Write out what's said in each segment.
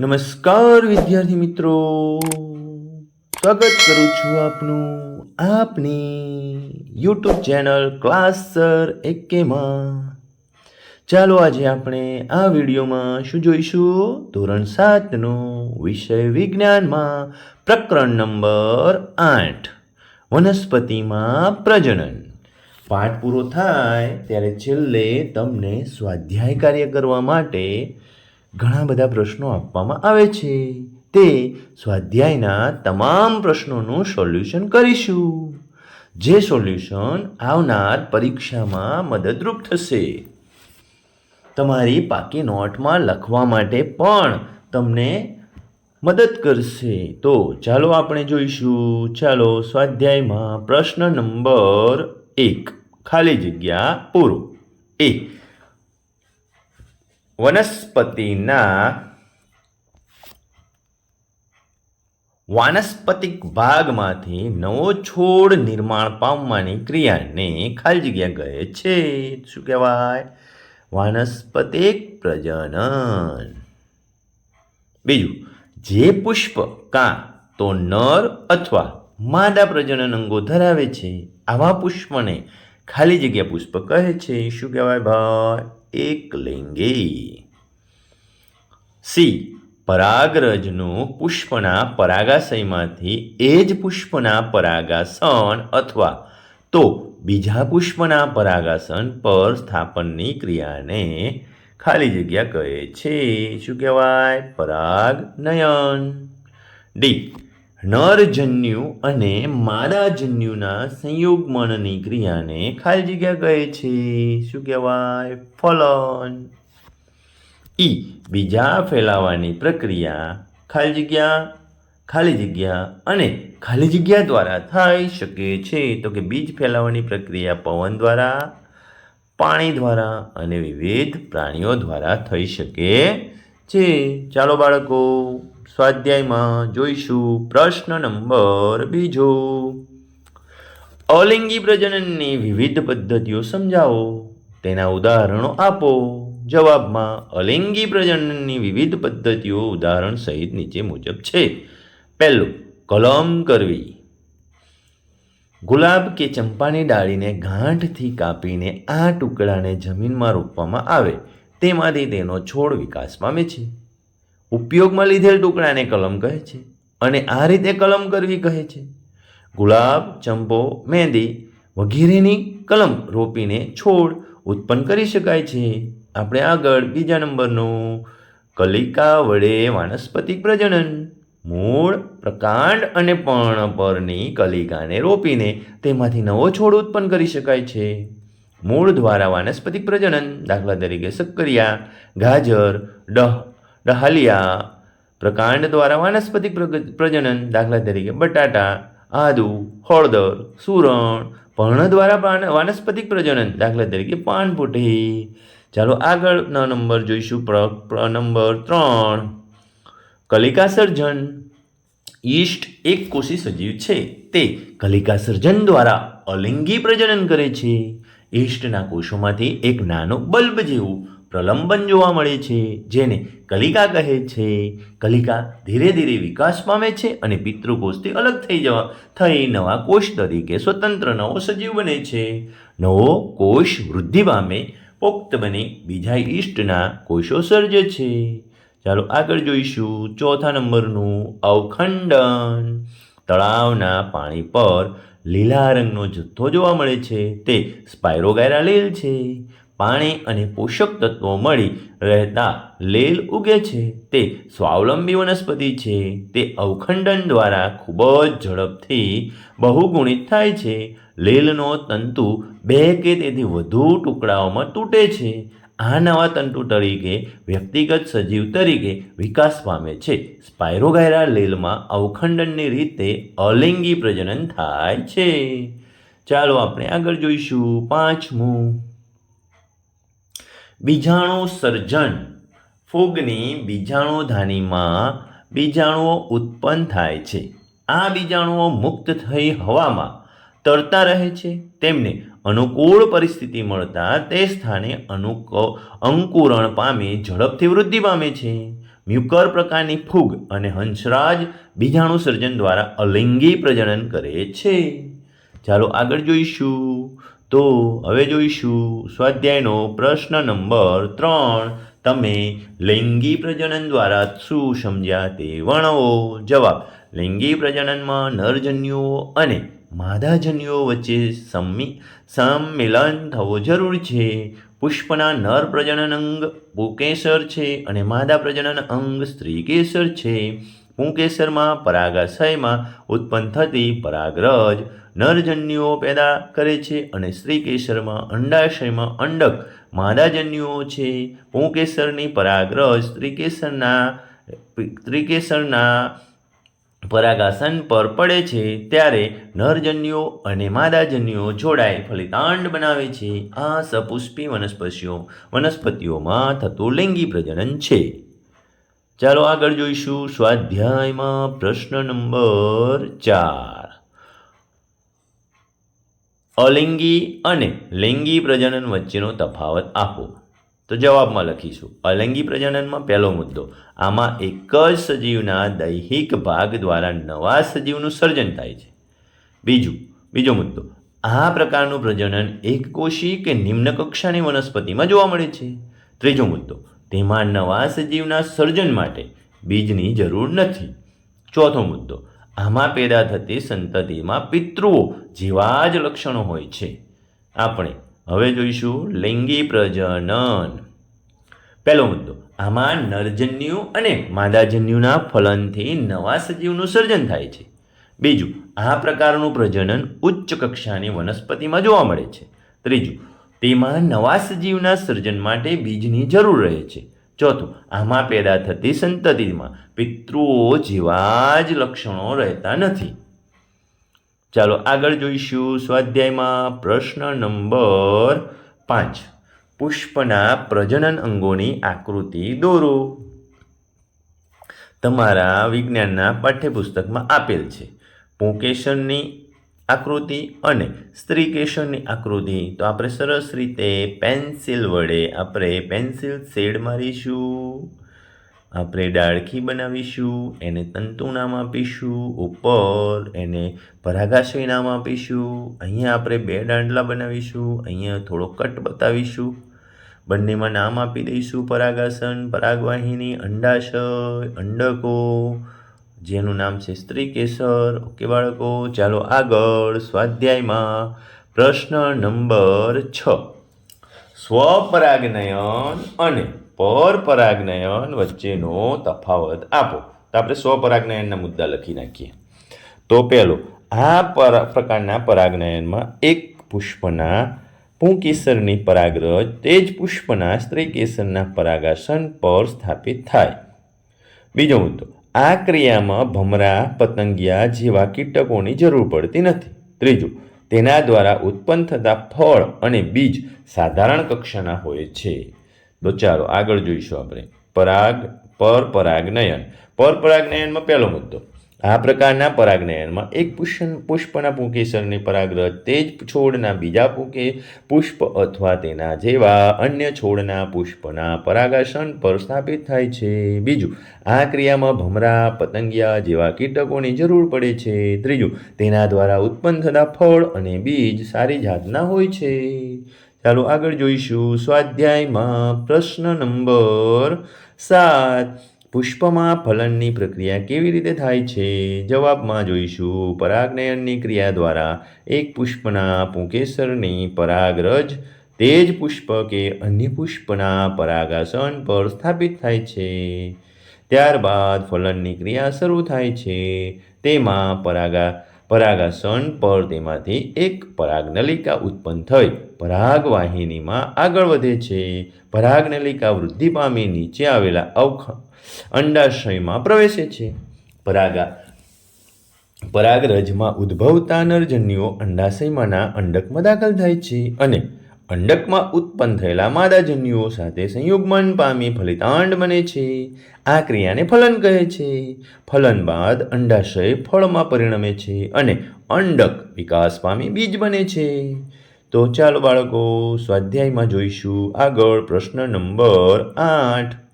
નમસ્કાર વિદ્યાર્થી મિત્રો. સ્વાગત કરું છું આપનું, આપની યુટ્યુબ ચેનલ ક્લાસ સર એકેમાં. ચાલો આજે આપણે આ વિડીયોમાં શું જોઈશું? ધોરણ સાતનો વિષય વિજ્ઞાનમાં પ્રકરણ નંબર આઠ, વનસ્પતિમાં પ્રજનન. પાઠ પૂરો થાય ત્યારે છેલ્લે તમને સ્વાધ્યાય કાર્ય કરવા માટે ઘણા બધા પ્રશ્નો આપવામાં આવે છે. તે સ્વાધ્યાયના તમામ પ્રશ્નોનું સોલ્યુશન કરીશું. જે સોલ્યુશન આવનાર પરીક્ષામાં મદદરૂપ થશે. તમારી પાકી નોટમાં લખવા માટે પણ તમને મદદ કરશે. તો ચાલો આપણે જોઈશું. ચાલો સ્વાધ્યાયમાં પ્રશ્ન નંબર એક. ખાલી જગ્યા પૂરો. એ વનસ્પતિના વાનસ્પતિક ભાગમાંથી નવો છોડ નિર્માણ પામવાની ક્રિયાને ખાલી જગ્યા કહે છે શું કહેવાય વાનસ્પતિક પ્રજનન બીજું જે પુષ્પ કાં તો નર અથવા માદા પ્રજનન અંગો ધરાવે છે આવા પુષ્પને ખાલી જગ્યા પુષ્પ કહે છે શું કહેવાય ભાઈ એક લિંગી. સી. પરાગરજનું પુષ્પના પરાગાશયમાંથી એ જ પુષ્પના પરાગાસન અથવા તો બીજા પુષ્પના પરાગાસન પર સ્થાપનની ક્રિયાને ખાલી જગ્યા કહે છે. શું કહેવાય? પરાગનયન. ડી. નરજન્યુ અને માદાજન્યુના સંયુગ્મનની ક્રિયાને ખાલી જગ્યા કહે છે. શું કહેવાય? ફલન. ઈ બીજા ફેલાવાની પ્રક્રિયા ખાલી જગ્યા ખાલી જગ્યા અને ખાલી જગ્યા દ્વારા થઈ શકે છે. તો કે બીજ ફેલાવાની પ્રક્રિયા પવન દ્વારા, પાણી દ્વારા અને વિવિધ પ્રાણીઓ દ્વારા થઈ શકે છે. ચાલો બાળકો સ્વાધ્યાયમાં જોઈશું પ્રશ્ન નંબર બીજો. અલિંગી પ્રજનનની વિવિધ પદ્ધતિઓ સમજાવો. તેના ઉદાહરણો આપો. જવાબમાં, અલિંગી પ્રજનનની વિવિધ પદ્ધતિઓ ઉદાહરણ સહિત નીચે મુજબ છે. પહેલું, કલમ કરવી. ગુલાબ કે ચંપાની ડાળીને ગાંઠથી કાપીને આ ટુકડાને જમીનમાં રોપવામાં આવે. તેમાંથી તેનો છોડ વિકાસ પામે છે. ઉપયોગમાં લીધેલ ટુકડાને કલમ કહે છે અને આ રીતે કલમ કરવી કહે છે. ગુલાબ, ચંપો મહેંદી વગેરેની કલમ રોપીને છોડ ઉત્પન્ન કરી શકાય છે. આપણે આગળ બીજા નંબરનું કલિકા વડે વાનસ્પતિક પ્રજનન, મૂળ, પ્રકાંડ અને પર્ણ પરની કલિકાને રોપીને તેમાંથી નવો છોડ ઉત્પન્ન કરી શકાય છે. મૂળ દ્વારા વાનસ્પતિક પ્રજનન, દાખલા તરીકે સક્કરિયા, ગાજર, ડહ ડહાલિયા પ્રકાંડ દ્વારા વાનસ્પતિક પ્રજનન દાખલા તરીકે બટાટા આદુ હળદર સુરણ પર્ણ દ્વારા વાનસ્પતિક પ્રજનન દાખલા તરીકે પાનપુટી ચાલો આગળનો નંબર જોઈશું પ્ર નંબર ત્રણ કલિકા સર્જન ઈસ્ટ એક કોષી સજીવ છે તે કલિકા સર્જન દ્વારા અલિંગી પ્રજનન કરે છે ઈસ્ટના કોષોમાંથી એક નાનો બલ્બ જેવું પ્રલંબન જોવા મળે છે, જેને કલિકા કહે છે. કલિકા ધીરે ધીરે વિકાસ પામે છે અને પિતૃકોષથી અલગ થઈ જવા, થઈ નવા કોષ તરીકે સ્વતંત્ર નવો સજીવ બને છે. નવો કોષ વૃદ્ધિ પામે, પોક્ત બની બીજા ઈષ્ટના કોષો સર્જે છે. ચાલો આગળ જોઈશું ચોથા નંબરનું અવખંડન. તળાવના પાણી પર લીલા રંગનો જથ્થો જોવા મળે છે. તે સ્પાયરોગાયરા લીલ છે. પાણી અને પોષક તત્વો મળી રહેતા લીલ ઉગે છે. તે સ્વાવલંબી વનસ્પતિ છે. તે અવખંડન દ્વારા ખૂબ જ ઝડપથી બહુગુણિત થાય છે. લીલનો તંતુ બે કે તેથી વધુ ટુકડાઓમાં તૂટે છે. આ નવા તંતુ તરીકે વ્યક્તિગત સજીવ તરીકે વિકાસ પામે છે. સ્પાયરોગાયરા લીલમાં અવખંડનની રીતે અલિંગી પ્રજનન થાય છે. ચાલો આપણે આગળ જોઈશું પાંચમું. બીજાણુ સર્જન. ફૂગની બીજાણુધાનીમાં બીજાણુઓ ઉત્પન્ન થાય છે. આ બીજાણુઓ મુક્ત થઈ હવામાં તરતા રહે છે. તેમને અનુકૂળ પરિસ્થિતિ મળતા તે સ્થાને અનુક અંકુરણ પામી, ઝડપથી વૃદ્ધિ પામે છે. મ્યુકર પ્રકારની ફૂગ અને હંસરાજ બીજાણુ સર્જન દ્વારા અલિંગી પ્રજનન કરે છે. ચાલો આગળ જોઈશું. તો હવે જોઈશું સ્વાધ્યાયનો પ્રશ્ન નંબર ત્રણ. તમે લૈંગી પ્રજનન દ્વારા શું સમજ્યા તે વર્ણવો. જવાબ, લૈંગી પ્રજનનમાં નરજન્યુઓ અને માદાજન્યુઓ વચ્ચે સંમિ, સંમેલન થવો જરૂરી છે. પુષ્પના નર પ્રજનન અંગ પુકેસર છે અને માદા પ્રજનન અંગ સ્ત્રીકેસર છે. પુંકેસરમાં પરાગાશયમાં ઉત્પન્ન થતી પરાગરજ નરજન્યુઓ પેદા કરે છે અને સ્ત્રીકેસરમાં અંડાશયમાં અંડક માદાજન્યુઓ છે. પુંકેસરની પરાગરજ સ્ત્રીકેસરના સ્ત્રીકેસરના પરાગાસન પર પડે છે ત્યારે નરજન્યુઓ અને માદાજન્યુઓ જોડાઈ ફલિતાંડ બનાવે છે. આ સપુષ્પી વનસ્પતિઓ વનસ્પતિઓમાં થતું લિંગી પ્રજનન છે. ચાલો આગળ જોઈશું સ્વાધ્યાયમાં પ્રશ્ન નંબર ચાર. અલિંગી અને લિંગી પ્રજનન વચ્ચેનો તફાવત આપો. તો જવાબમાં લખીશું. અલિંગી પ્રજનનમાં પહેલો મુદ્દો. આમાં એક જ સજીવના દૈહિક ભાગ દ્વારા નવા સજીવનું સર્જન થાય છે. બીજું, બીજો મુદ્દો. આ પ્રકારનું પ્રજનન એકકોષી કે નિમ્ન કક્ષાની વનસ્પતિમાં જોવા મળે છે. ત્રીજો મુદ્દો. તેમાં નવા સજીવના સર્જન માટે બીજની જરૂર નથી. ચોથો મુદ્દો, આમાં પેદા થતી સંતતિમાં પિતૃઓ જેવા જ લક્ષણો હોય છે. આપણે હવે જોઈશું લિંગી પ્રજનન. પહેલો મુદ્દો, આમાં નરજન્યુ અને માદાજન્યુના ફલનથી નવા સજીવનું સર્જન થાય છે. બીજું, આ પ્રકારનું પ્રજનન ઉચ્ચ કક્ષાની વનસ્પતિમાં જોવા મળે છે. ત્રીજું તેમાં નવા સજીવના સર્જન માટે બીજની જરૂર રહે છે. ચોથું, આમાં પેદા થતી સંતતિમાં પિતૃઓ જેવા જ લક્ષણો રહેતા નથી. ચાલો આગળ જોઈશું સ્વાધ્યાયમાં પ્રશ્ન નંબર પાંચ. પુષ્પના પ્રજનન અંગોની આકૃતિ દોરો. તમારા વિજ્ઞાનના પાઠ્યપુસ્તકમાં આપેલ છે. પુંકેશનની આકૃતિ અને સ્ત્રી સ્ત્રીકેશનની આકૃતિ. તો આપણે સરસ રીતે પેન્સિલ વડે આપણે પેન્સિલ શેડ મારીશું. આપણે ડાળખી બનાવીશું, એને તંતુ નામ આપીશું, ઉપર એને પરાગાશય નામ આપીશું. અહીંયા આપણે બે દાંડલા બનાવીશું, અહીંયા થોડો કટ બતાવીશું. બંનેમાં નામ આપી દઈશું પરાગાસન, પરાગવાહિની, અંડાશય, અંડકો. જેનું નામ છે સ્ત્રી કેસર. ઓકે, બાળકો, ચાલો આગળ સ્વાધ્યાયમાં પ્રશ્ન નંબર છ. સ્વપરાગનયન અને પરપરાગનયન વચ્ચેનો તફાવત આપો. તો આપણે સ્વપરાગનયનના મુદ્દા લખી નાખીએ. તો પહેલો આ પર પ્રકારના પરાગનયનમાં એક પુષ્પના પુંકેસરની પરાગરજ તે જ પુષ્પના સ્ત્રી કેસરના પરાગાસન પર સ્થાપિત થાય. બીજો મુદ્દો આ ક્રિયામાં ભમરા, પતંગિયા જેવા કીટકોની જરૂર પડતી નથી. ત્રીજું, તેના દ્વારા ઉત્પન્ન થતા ફળ અને બીજ સાધારણ કક્ષાના હોય છે. તો ચાલો આગળ જોઈશું આપણે. પરાગ પરપરાગનયન પરપરાગનયનમાં પહેલો મુદ્દો. આ પ્રકારના પરાગનયનમાં એક પુષ્પ પુષ્પના પુંકેસરની પરાગરજ તે જ છોડના બીજા પુંકે પુષ્પ અથવા તેના જેવા અન્ય છોડના પુષ્પના પરાગાસન પર સ્થાપિત થાય છે. બીજું, આ ક્રિયામાં ભમરા, પતંગિયા જેવા કીટકોની જરૂર પડે છે. ત્રીજું, તેના દ્વારા ઉત્પન્ન થતા ફળ અને બીજ સારી જાતના હોય છે. ચાલો આગળ જોઈશું. સ્વાધ્યાયમાં પ્રશ્ન નંબર સાત. પુષ્પમાં ફલનની પ્રક્રિયા કેવી રીતે થાય છે? જવાબમાં જોઈશું. પરાગનયનની ક્રિયા દ્વારા એક પુષ્પના પુંકેસરની પરાગરજ તે જ પુષ્પ કે અન્ય પુષ્પના પરાગાસન પર સ્થાપિત થાય છે. ત્યારબાદ ફલનની ક્રિયા શરૂ થાય છે. તેમાં પરાગા, પરાગાસન પર તેમાંથી એક પરાગનલિકા ઉત્પન્ન થઈ. પરાગવાહિનીમાં આગળ વધે છે. પરાગનલિકા વૃદ્ધિ પામી નીચે આવેલા અવખ અંડાશયમાં પ્રવેશે છે. પરાગા. પરાગરજમાં ઉદ્ભવતા નરજન્યુઓ અંડાશયમાંના અંડકમાં દાખલ થાય છે અને અંડકમાં ઉત્પન્ન થયેલા માદાજન્યુઓ સાથે સંયુગમન પામી ફલિતાંડ બને છે. આ ક્રિયાને ફલન કહે છે. ફલન બાદ અંડાશય ફળમાં પરિણમે છે અને અંડક વિકાસ પામી બીજ બને છે. તો ચાલો બાળકો, સ્વાધ્યાયમાં જોઈશું આગળ પ્રશ્ન નંબર આઠ.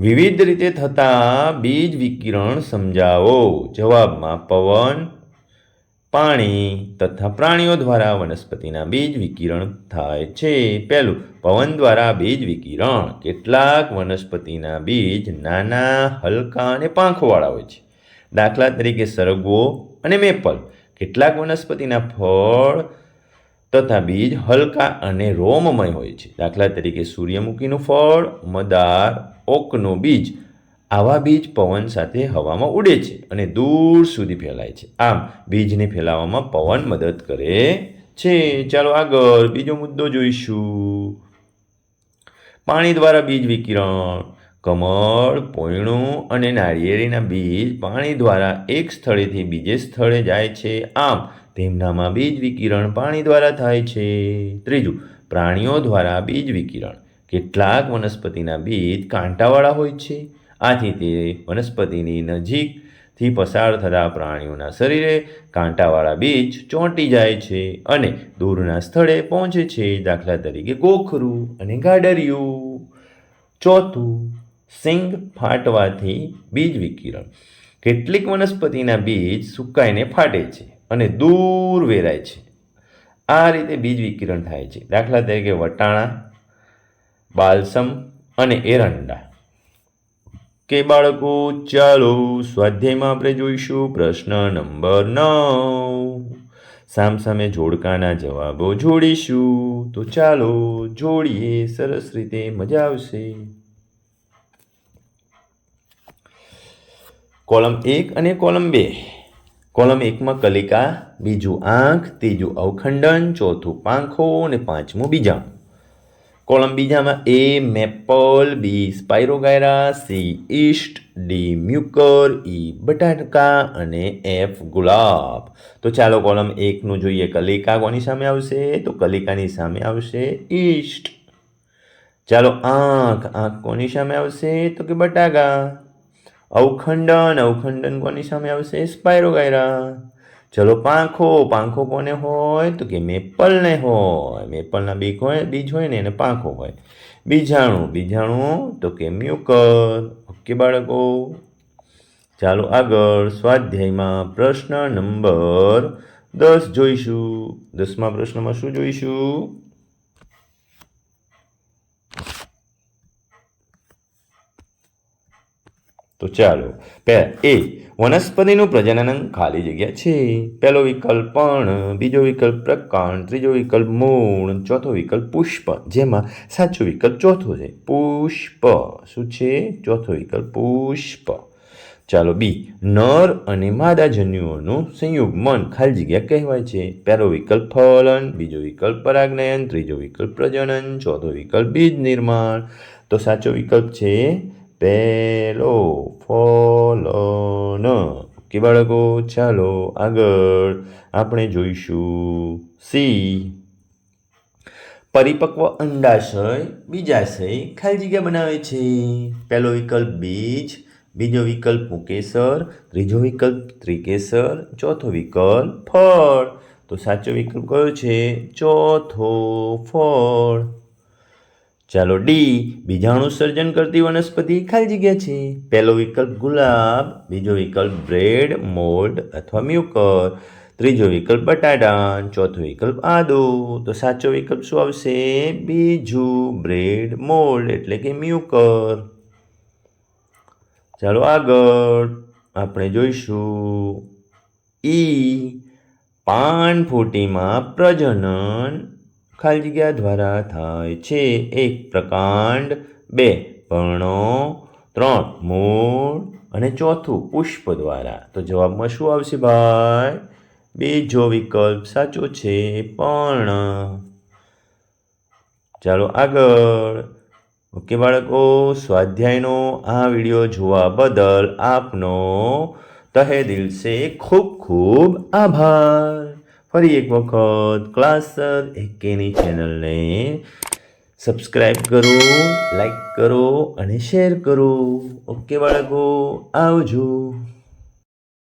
વિવિધ રીતે થતા બીજ વિકિરણ સમજાવો. જવાબમાં પવન, પાણી તથા પ્રાણીઓ દ્વારા વનસ્પતિના બીજ વિકિરણ થાય છે. પહેલું, પવન દ્વારા બીજ વિકિરણ. કેટલાક વનસ્પતિના બીજ નાના, હલકા અને પાંખોવાળા હોય છે. દાખલા તરીકે સરગવો અને મેપલ. કેટલાક વનસ્પતિના ફળ તથા બીજ હલકા અને રોમમય હોય છે. દાખલા તરીકે સૂર્યમુખીનું ફળ, મદાર ઓકનું બીજ આવા બીજ પવન સાથે હવામાં ઉડે છે અને દૂર સુધી ફેલાય છે. આમ, બીજને ફેલાવવામાં પવન મદદ કરે છે. ચાલો આગળ બીજો મુદ્દો જોઈશું. પાણી દ્વારા બીજ વિકિરણ, કમળ પોયણું અને નાળિયેરીના બીજ પાણી દ્વારા એક સ્થળેથી બીજે સ્થળે જાય છે. આમ, તેમનામાં બીજ વિકિરણ પાણી દ્વારા થાય છે. ત્રીજું, પ્રાણીઓ દ્વારા બીજ વિકિરણ. કેટલાક વનસ્પતિના બીજ કાંટાવાળા હોય છે. આથી તે વનસ્પતિની નજીકથી પસાર થતા પ્રાણીઓના શરીરે કાંટાવાળા બીજ ચોંટી જાય છે અને દૂરના સ્થળે પહોંચે છે. દાખલા તરીકે ગોખરું અને ગાડરિયું. ચોથું, સિંગ ફાટવાથી બીજ વિકિરણ. કેટલીક વનસ્પતિના બીજ સુકાઈને ફાટે છે અને દૂર વેરાય છે. આ રીતે બીજ વિકિરણ થાય છે. દાખલા તરીકે વટાણા બાલસમ અને એરંડા. કે બાળકો, ચાલો સ્વાધ્યાયમાં આપણે જોઈશું પ્રશ્ન નંબર નવ. સામસામે જોડકાના જવાબો જોડીશું. તો ચાલો જોડીએ, સરસ રીતે મજા આવશે. કોલમ એક અને કોલમ બે. કોલમ એકમાં કલિકા, બીજું આંખ, ત્રીજું અવખંડન, ચોથું પાંખો અને પાંચમું બીજાણું કોલમ બીજામાં A maple B spirogyra C yeast D mucor E બટાકા અને એફ ગુલાબ તો ચાલો કોલમ એકનું જોઈએ. કલિકા કોની સામે આવશે? તો કલિકાની સામે આવશે ઈસ્ટ ચાલો આંખ આંખ કોની સામે આવશે? તો કે બટાકા. અવખંડન અવખંડન કોની સામે આવશે? સ્પાઇરોગાયરા ચલો પાંખો પાંખો કોને હોય? તો કે મેપલને હોય. મેપલના બીજ હોય બીજ હોય ને એને પાંખો હોય. બીજાણું બીજાણું તો કે મ્યુકર ઓકે બાળકો. ચાલો આગળ સ્વાધ્યાયમાં પ્રશ્ન નંબર દસ જોઈશું. દસમા પ્રશ્નમાં શું જોઈશું? તો ચાલો પહેલા એ, વનસ્પતિનું પ્રજનન ખાલી જગ્યા છે. પહેલો વિકલ્પ પણ બીજો વિકલ્પ પ્રકાંડ, ત્રીજો વિકલ્પ મૂળ, ચોથો વિકલ્પ પુષ્પ, જેમાં સાચો વિકલ્પ ચોથો છે. પુષ્પ, શું છે? ચોથો વિકલ્પ પુષ્પ. ચાલો, બી, નર અને માદા જન્યુઓનું સંયુગ્મન ખાલી જગ્યા કહેવાય છે. પહેલો વિકલ્પ ફલન, બીજો વિકલ્પ પરાગનયન, ત્રીજો વિકલ્પ પ્રજનન, ચોથો વિકલ્પ બીજ નિર્માણ. તો સાચો વિકલ્પ છે પહેલો ન કે બાળકો, ચાલો આગળ આપણે જોઈશું. સી. પરિપક્વ અંડાશય બીજાશય ખાલી જગ્યા બનાવે છે. પહેલો વિકલ્પ બીજ, બીજો વિકલ્પ મુકેસર, ત્રીજો વિકલ્પ ત્રિકેસર, ચોથો વિકલ્પ ફળ. તો સાચો વિકલ્પ કયો છે? ચોથો ફળ. ચાલો ડી બીજાણુ સર્જન કરતી વનસ્પતિ ખાલી જગ્યા છે. પહેલો વિકલ્પ ગુલાબ, બીજો વિકલ્પ બ્રેડ, મોલ્ડ અથવા મ્યુકર, ત્રીજો વિકલ્પ બટાટા ચોથો વિકલ્પ આદુ. તો સાચો વિકલ્પ શું આવશે? બીજું બ્રેડ, મોલ્ડ એટલે કે મ્યુકર. ચાલો આગળ આપણે જોઈશું. ઈ પાનફૂટીમાં પ્રજનન ખાલી જગ્યા દ્વારા થાય છે એક પ્રકાંડ, બે પર્ણો ત્રણ મૂળ અને ચોથું પુષ્પ દ્વારા. તો જવાબમાં શું આવશે ભાઈ? બીજો વિકલ્પ સાચો છે પર્ણ ચાલો આગળ. ઓકે બાળકો, સ્વાધ્યાયનો આ વીડિયો જોવા બદલ આપનો તહે દિલ સે ખૂબ ખૂબ આભાર. ફરી એક વખત ક્લાસર એકેની ચેનલને સબસ્ક્રાઈબ કરો લાઈક કરો અને શેર કરો. ઓકે બાળકો, આવજો.